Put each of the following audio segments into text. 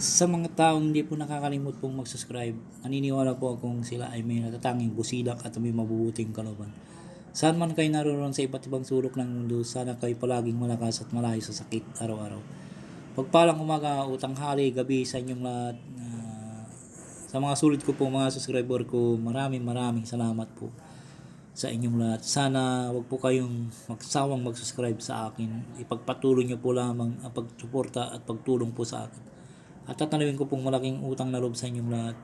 Sa mga taong hindi po nakakalimot pong mag-subscribe, naniniwala po akong sila ay may natatanging busilak at may mabubuting kalooban. Saan man kayo naroon sa iba't ibang sulok ng mundo, sana kayo palaging malakas at malayo sa sakit araw-araw. Pagpalang umaga, utang hali, gabi sa inyong lahat. Ah, sa mga sulit ko po, mga subscriber ko, maraming maraming salamat po sa inyong lahat. Sana wag po kayong magsawang mag-subscribe sa akin. Ipagpatuloy niyo po lamang ang pagsuporta at pagtulong po sa akin. At tatanawin ko pong malaking utang na loob sa inyong lahat.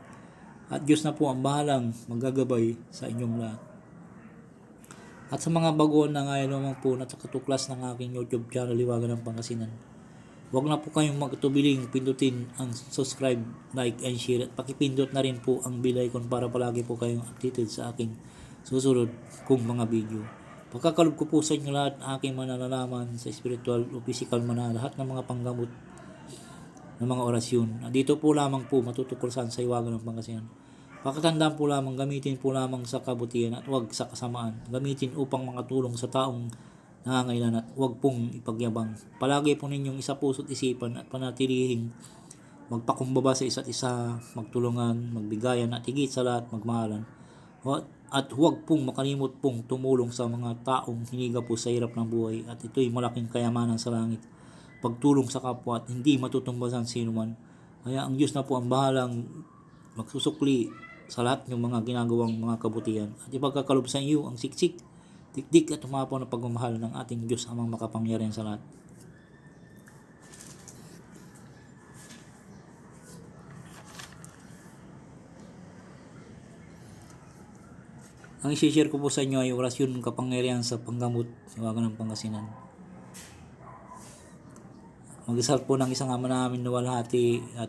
At Diyos na po ang bahalang maggagabay sa inyong lahat. At sa mga baguhan na ngayon naman po na katuklas ng aking YouTube channel, Liwagan ng Pangasinan. Huwag na po kayong magtubiling pindutin ang subscribe, like, and share at pakipindot na rin po ang bell icon para palagi po kayong updated sa aking susunod kong mga video. Pagkakalob ko po sa inyo lahat aking mananalaman sa spiritual o physical man lahat ng mga panggamot ng mga orasyon. Dito po lamang po matutukol saan sa iwagan ng Pangasinan. Pakatandaan po lamang gamitin po lamang sa kabutihan at huwag sa kasamaan. Gamitin upang mga tulong sa taong nangangailan at huwag pong ipagyabang. Palagi po ninyong isa puso't isipan at panatilihing magpakumbaba sa isa't isa, magtulungan, magbigayan at higit sa lahat magmahalan. At huwag pong makalimot pong tumulong sa mga taong hiniga po sa hirap ng buhay at ito'y malaking kayamanan sa langit. Pagtulong sa kapwa at hindi matutumbasan sino man. Kaya ang Diyos na po ang bahalang magsusukli sa lahat ng mga ginagawang mga kabutihan at ipagkakalob sa iyo ang siksik, dikdik at tumapaw na pagmamahal ng ating Diyos amang makapangyarihan sa lahat. Ang isi-share ko po sa inyo ay orasyon ng kapangyarihan sa panggamot sa wagan ng Pangasinan. Mag-isal po ng isang ama namin na walhati at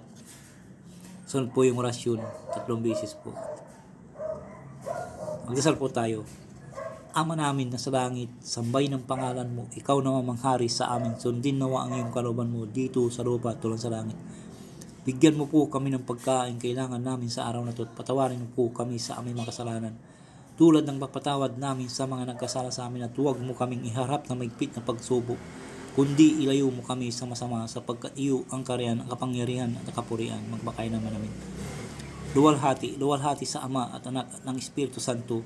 sunod po yung orasyon, tatlong beses po. Magdasal po tayo. Ama namin na sa langit, sambay ng pangalan mo, ikaw na mamanghari sa amin, sundin nawa ang iyong kalooban mo dito sa lupa tulad sa langit. Bigyan mo po kami ng pagkain kailangan namin sa araw na ito at patawarin mo po kami sa aming mga kasalanan. Tulad ng pagpatawad namin sa mga nagkasala sa amin at huwag mo kaming iharap na maigpit na pagsubok, kundi ilayo mo kami sa masama sapagkat iyo ang kariyan, ang kapangyarihan at kapurian, magbakay naman namin. Luwalhati, luwalhati sa Ama at Anak at ng Espiritu Santo,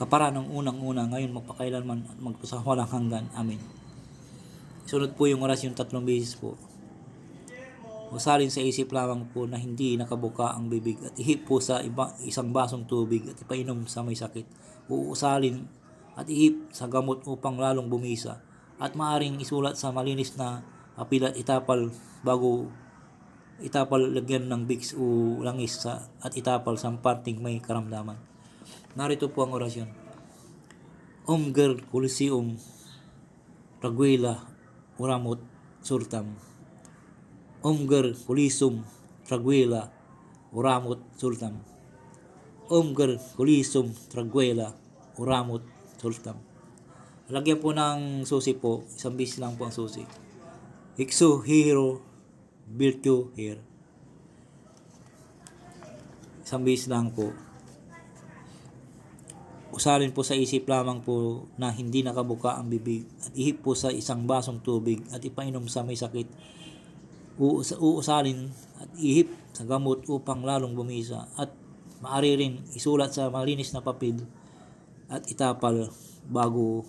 kapara ng unang-una, ngayon magpakailanman at magpasawalang hanggan. Amen. Sunod po yung orasyon tatlong beses po. Masalin sa isip lamang po na hindi nakabuka ang bibig at ihip po sa iba, isang basong tubig at ipainom sa may sakit. Uusalin at ihip sa gamot upang lalong bumisa at maaring isulat sa malinis na papel at itapal bago itapal lagyan ng bigs o langis sa, at itapal sa parting may karamdaman. Narito po ang orasyon. Om Ger Coliseum Raguela Uramot Surtam Omgar Kulisum Traguela Uramot Sultan Omgar Kulisum Traguela Uramot Sultan Lagyan po ng susi po, isang bis lang po ang susi. Iksu Hero Virtue Here. Isang bis lang po. Usalin po sa isip lamang po na hindi nakabuka ang bibig at ihip po sa isang basong tubig at ipainom sa may sakit uus- uusalin at ihip sa gamot upang lalong bumisa at maaari rin isulat sa malinis na papel at itapal bago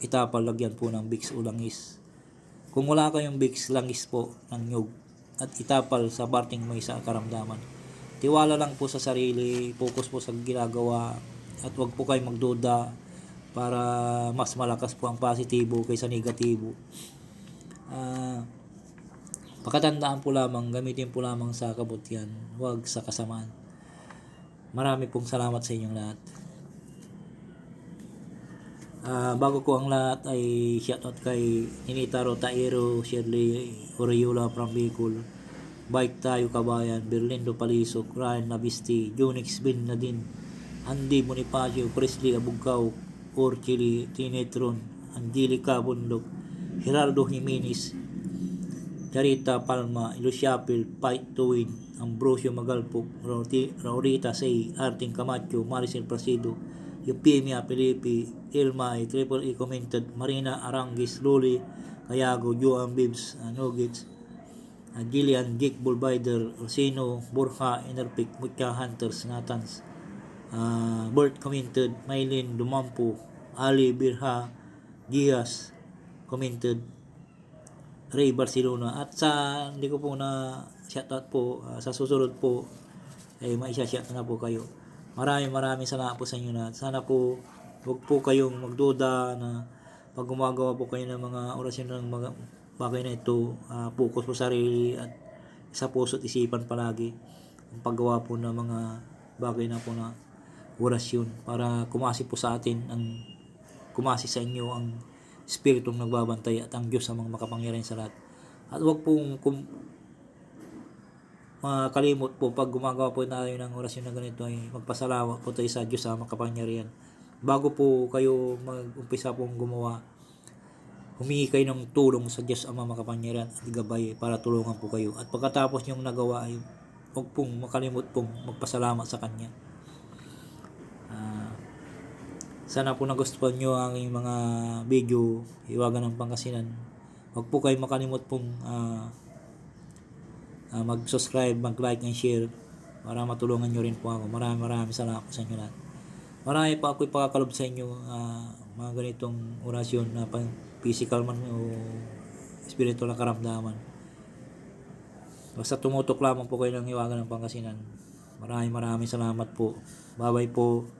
itapal lagyan po ng Vicks o langis. Kung wala kayong Vicks, langis po ng nyug at itapal sa parting may sa karamdaman. Tiwala lang po sa sarili, focus po sa ginagawa at huwag po kayo magduda para mas malakas po ang positibo kaysa negatibo. Ah, Pakatandaan po lamang, gamitin po lamang sa kabutihan, huwag sa kasamaan. Marami pong salamat sa inyong lahat. Ah, bago ko ang lahat ay shoutout kay Ninita Rotaero, Shirley Oriola from Bicol, Bike Tayo Kabayan, Berlindo Palisok, Ryan Nabisti, Junix Bin Nadine, Andy Bonifacio, Presley Abugao, Orchili, Tinetron, Angelica Bundok, Gerardo Jimenez, Charita Palma, Luciapil, Fight to Win, Ambrosio Magalpok, Roti- Raurita Say, Arting Camacho, Maricel Placido, Eupemia Felipe, Ilmay, Triple E Commented, Marina Arangis, Luli, Kayago, Joan Bibbs, uh, Nuggets, uh, Gillian, Geek, Bullbider, Orsino, Borja, Enerpic, Mutya, Hunters, Nathans, uh, Bert commented, Maylin, Dumampo, Ali, Birha, Gias, commented, Ray Barcelona. At sa, hindi ko po na shoutout po, uh, sa susunod po, ay may shout na po kayo. Maraming maraming salamat po sa inyo na. Sana po, huwag po kayong magduda na pag gumagawa po kayo ng mga orasyon ng mga bagay na ito, uh, focus po sa sarili at sa puso at isipan palagi ang paggawa po ng mga bagay na po na orasyon para kumasi po sa atin ang kumasi sa inyo ang Espiritong nagbabantay at ang Diyos ang mga makapangyarihan sa lahat. At huwag pong kum, makalimot po pag gumagawa po tayo ng orasyon na ganito ay magpasalamat po tayo sa Diyos sa makapangyarihan. Bago po kayo mag-umpisa pong gumawa, humingi kayo ng tulong sa Diyos ang makapangyarihan at gabay para tulungan po kayo. At pagkatapos yung nagawa ay huwag pong makalimot pong magpasalamat sa Kanya. Ah, sana po nagustuhan nyo ang mga video, Iwagan ng Pangasinan. Huwag po kayo makalimot pong ah, ah, mag-subscribe, mag-like and share para matulungan nyo rin po ako. Maraming maraming salamat po sa inyo lahat. Marami pa ako ipakakalob sa inyo ah, mga ganitong orasyon na pang physical man o spiritual na karamdaman. Basta tumutok lamang po kayo ng iwagan ng Pangasinan. Maraming maraming salamat po. Bye-bye po.